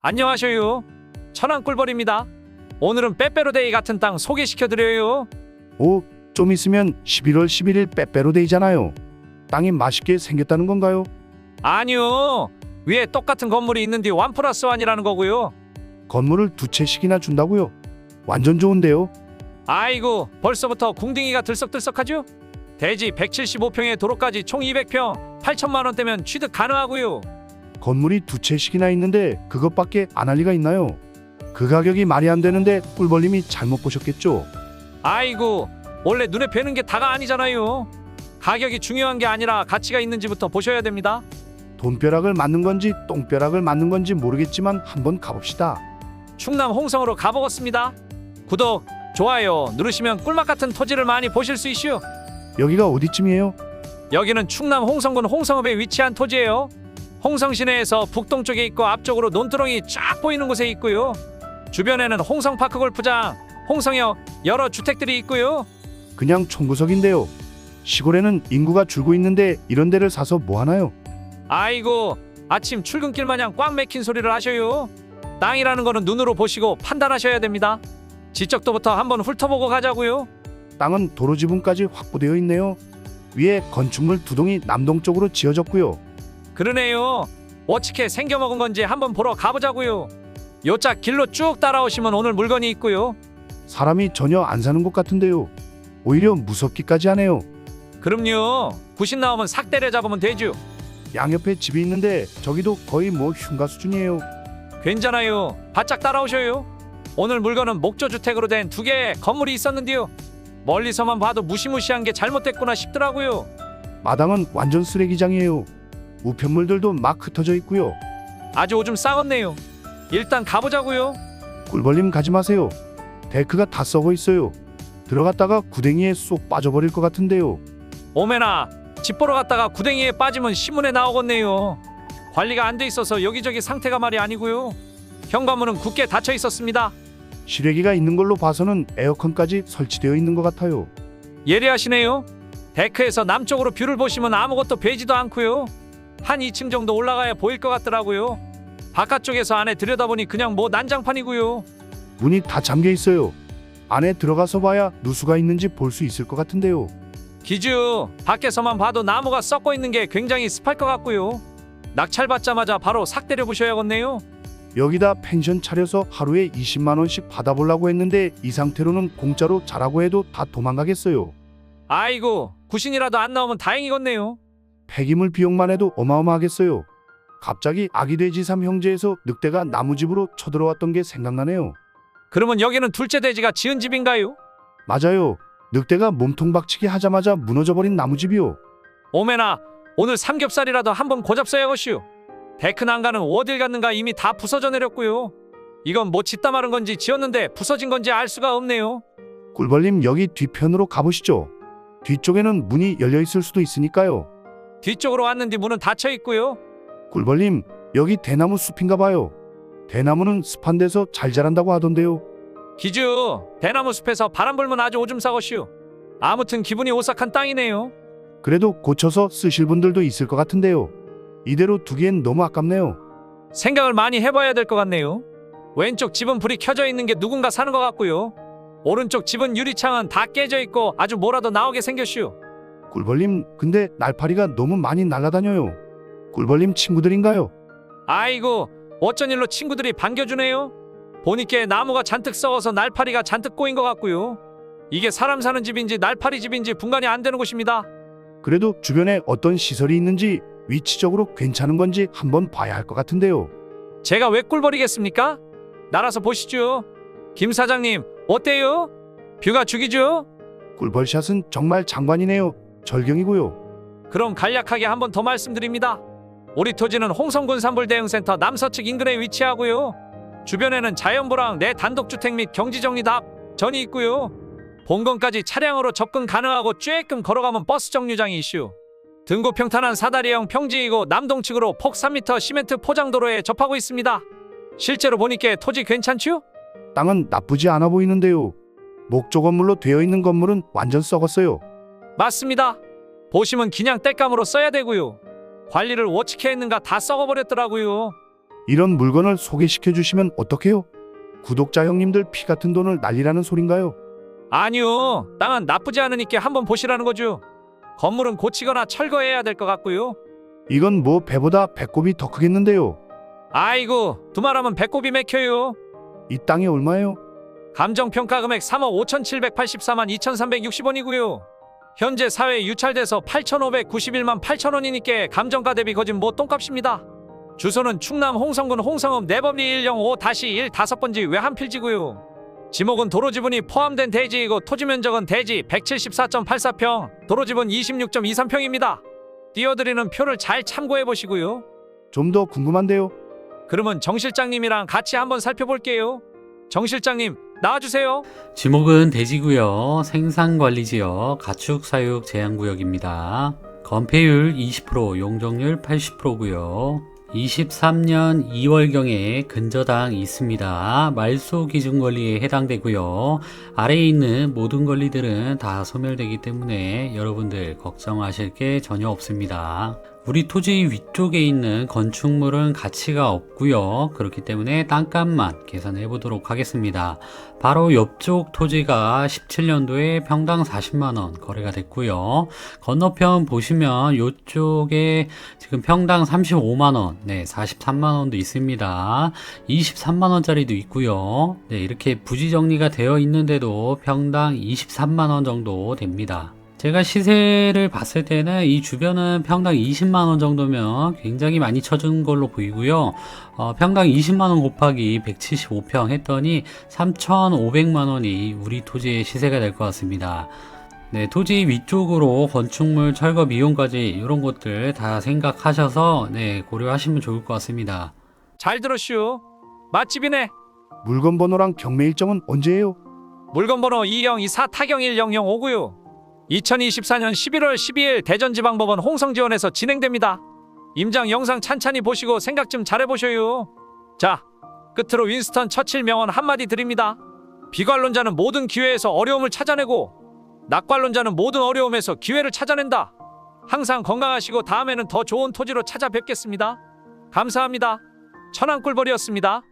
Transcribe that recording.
안녕하셔요. 천안 꿀벌입니다. 오늘은 빼빼로데이 같은 땅 소개시켜드려요. 오, 좀 있으면 11월 11일 빼빼로데이잖아요. 땅이 맛있게 생겼다는 건가요? 아니요. 위에 똑같은 건물이 있는데 완 플러스 완이라는 거고요. 건물을 두 채씩이나 준다고요? 완전 좋은데요. 아이고 벌써부터 궁딩이가 들썩들썩하죠? 대지 175평에 도로까지 총 200평 8천만 원대면 취득 가능하고요. 건물이 두 채씩이나 있는데 그것밖에 안 할 리가 있나요? 그 가격이 말이 안 되는데 꿀벌님이 잘못 보셨겠죠? 아이고 원래 눈에 뵈는 게 다가 아니잖아요. 가격이 중요한 게 아니라 가치가 있는지부터 보셔야 됩니다. 돈벼락을 맞는 건지 똥벼락을 맞는 건지 모르겠지만 한번 가봅시다. 충남 홍성으로 가보겠습니다. 구독, 좋아요 누르시면 꿀맛 같은 토지를 많이 보실 수 있슈. 여기가 어디쯤이에요? 여기는 충남 홍성군 홍성읍에 위치한 토지예요. 홍성 시내에서 북동쪽에 있고 앞쪽으로 논두렁이 쫙 보이는 곳에 있고요. 주변에는 홍성파크 골프장, 홍성역 여러 주택들이 있고요. 그냥 총구석인데요. 시골에는 인구가 줄고 있는데 이런 데를 사서 뭐 하나요? 아이고 아침 출근길 마냥 꽉 맥힌 소리를 하셔요. 땅이라는 거는 눈으로 보시고 판단하셔야 됩니다. 지적도부터 한번 훑어보고 가자고요. 땅은 도로 지붕까지 확보되어 있네요. 위에 건축물 두 동이 남동쪽으로 지어졌고요. 그러네요. 어떻게 생겨먹은 건지 한번 보러 가보자고요. 요짝 길로 쭉 따라오시면 오늘 물건이 있고요. 사람이 전혀 안 사는 곳 같은데요. 오히려 무섭기까지 하네요. 그럼요. 구신 나오면 삭 때려 잡으면 되죠. 양옆에 집이 있는데 저기도 거의 뭐 흉가 수준이에요. 괜찮아요. 바짝 따라오셔요. 오늘 물건은 목조 주택으로 된 두 개의 건물이 있었는데요. 멀리서만 봐도 무시무시한 게 잘못됐구나 싶더라고요. 마당은 완전 쓰레기장이에요. 우편물들도 막 흩어져 있고요. 아주 오줌 싸겠네요. 일단 가보자고요. 꿀벌림 가지 마세요. 데크가 다 썩어 있어요. 들어갔다가 구덩이에 쏙 빠져버릴 것 같은데요. 오메나 집 보러 갔다가 구덩이에 빠지면 신문에 나오겠네요. 관리가 안 돼 있어서 여기저기 상태가 말이 아니고요. 현관문은 굳게 닫혀 있었습니다. 실외기가 있는 걸로 봐서는 에어컨까지 설치되어 있는 것 같아요. 예리하시네요. 데크에서 남쪽으로 뷰를 보시면 아무것도 베지도 않고요. 한 2층 정도 올라가야 보일 것 같더라고요. 바깥쪽에서 안에 들여다보니 그냥 뭐 난장판이고요. 문이 다 잠겨 있어요. 안에 들어가서 봐야 누수가 있는지 볼 수 있을 것 같은데요. 기주 밖에서만 봐도 나무가 썩고 있는 게 굉장히 습할 것 같고요. 낙찰 받자마자 바로 삭 때려 부셔야겠네요. 여기다 펜션 차려서 하루에 20만 원씩 받아보려고 했는데 이 상태로는 공짜로 자라고 해도 다 도망가겠어요. 아이고 구신이라도 안 나오면 다행이겠네요. 폐기물 비용만 해도 어마어마하겠어요. 갑자기 아기 돼지 삼 형제에서 늑대가 나무집으로 쳐들어왔던 게 생각나네요. 그러면 여기는 둘째 돼지가 지은 집인가요? 맞아요. 늑대가 몸통 박치기 하자마자 무너져버린 나무집이요. 오메나 오늘 삼겹살이라도 한번 고잡숴야겠슈. 데크 난간은 어딜 갔는가 이미 다 부서져 내렸고요. 이건 뭐 짓다 마른 건지 지었는데 부서진 건지 알 수가 없네요. 꿀벌님 여기 뒤편으로 가보시죠. 뒤쪽에는 문이 열려 있을 수도 있으니까요. 뒤쪽으로 왔는데 문은 닫혀 있고요. 꿀벌님 여기 대나무 숲인가 봐요. 대나무는 습한 데서 잘 자란다고 하던데요. 기주 대나무 숲에서 바람 불면 아주 오줌 싸겠슈. 아무튼 기분이 오싹한 땅이네요. 그래도 고쳐서 쓰실 분들도 있을 것 같은데요. 이대로 두기엔 너무 아깝네요. 생각을 많이 해봐야 될 것 같네요. 왼쪽 집은 불이 켜져 있는 게 누군가 사는 것 같고요. 오른쪽 집은 유리창은 다 깨져 있고 아주 뭐라도 나오게 생겼슈. 꿀벌님 근데 날파리가 너무 많이 날아다녀요. 꿀벌님 친구들인가요? 아이고 어쩐 일로 친구들이 반겨주네요. 보니께 나무가 잔뜩 썩어서 날파리가 잔뜩 꼬인 것 같고요. 이게 사람 사는 집인지 날파리 집인지 분간이 안 되는 곳입니다. 그래도 주변에 어떤 시설이 있는지 위치적으로 괜찮은 건지 한번 봐야 할 것 같은데요. 제가 왜 꿀벌이겠습니까? 날아서 보시죠. 김 사장님 어때요? 뷰가 죽이죠? 꿀벌샷은 정말 장관이네요. 절경이고요. 그럼 간략하게 한 번 더 말씀드립니다. 우리 토지는 홍성군 산불대응센터 남서측 인근에 위치하고요. 주변에는 자연보랑 내 단독주택 및 경지정리 답 전이 있고요. 본건까지 차량으로 접근 가능하고 쬐끔 걸어가면 버스 정류장이 이슈. 등고 평탄한 사다리형 평지이고 남동측으로 폭 3m 시멘트 포장도로에 접하고 있습니다. 실제로 보니까 토지 괜찮죠? 땅은 나쁘지 않아 보이는데요. 목조 건물로 되어 있는 건물은 완전 썩었어요. 맞습니다. 보시면 그냥 땔감으로 써야 되고요. 관리를 어떻게 했는가 다 썩어버렸더라고요. 이런 물건을 소개시켜 주시면 어떡해요? 구독자 형님들 피 같은 돈을 날리라는 소린가요? 아니요. 땅은 나쁘지 않으니까 한번 보시라는 거죠. 건물은 고치거나 철거해야 될 것 같고요. 이건 뭐 배보다 배꼽이 더 크겠는데요. 아이고, 두말하면 배꼽이 맥혀요. 이 땅이 얼마예요? 감정평가 금액 3억 5,784만 2,360원이고요. 현재 사회에 유찰돼서 8,591만 8천원이니까 감정가 대비 거진 뭐 똥값입니다. 주소는 충남 홍성군 홍성읍 내법리 105-1 다섯 번지 외한필지고요. 지목은 도로 지분이 포함된 대지이고 토지 면적은 대지 174.84평, 도로 지분 26.23평입니다. 띄워드리는 표를 잘 참고해 보시고요. 좀 더 궁금한데요. 그러면 정 실장님이랑 같이 한번 살펴볼게요. 정 실장님, 나와주세요. 지목은 대지구역, 생산관리지역, 가축사육 제한구역입니다. 건폐율 20%, 용적률 80%고요. 23년 2월경에 근저당 있습니다. 말소 기준 권리에 해당되고요. 아래에 있는 모든 권리들은 다 소멸되기 때문에 여러분들 걱정하실 게 전혀 없습니다. 우리 토지 위쪽에 있는 건축물은 가치가 없고요. 그렇기 때문에 땅값만 계산해 보도록 하겠습니다. 바로 옆쪽 토지가 17년도에 평당 40만원 거래가 됐고요. 건너편 보시면 이쪽에 지금 평당 35만원, 네, 43만원도 있습니다. 23만원짜리도 있고요. 네, 이렇게 부지 정리가 되어 있는데도 평당 23만원 정도 됩니다. 제가 시세를 봤을 때는 이 주변은 평당 20만원 정도면 굉장히 많이 쳐준 걸로 보이고요. 어, 평당 20만원 곱하기 175평 했더니 3,500만원이 우리 토지의 시세가 될 것 같습니다. 네, 토지 위쪽으로 건축물 철거 비용까지 이런 것들 다 생각하셔서 네, 고려하시면 좋을 것 같습니다. 잘 들었슈. 맛집이네. 물건 번호랑 경매 일정은 언제예요? 물건 번호 2024 타경 1005고요. 2024년 11월 12일 대전지방법원 홍성지원에서 진행됩니다. 임장 영상 찬찬히 보시고 생각 좀 잘해보셔요. 자, 끝으로 윈스턴 처칠 명언 한마디 드립니다. 비관론자는 모든 기회에서 어려움을 찾아내고 낙관론자는 모든 어려움에서 기회를 찾아낸다. 항상 건강하시고 다음에는 더 좋은 토지로 찾아뵙겠습니다. 감사합니다. 천안꿀벌이었습니다.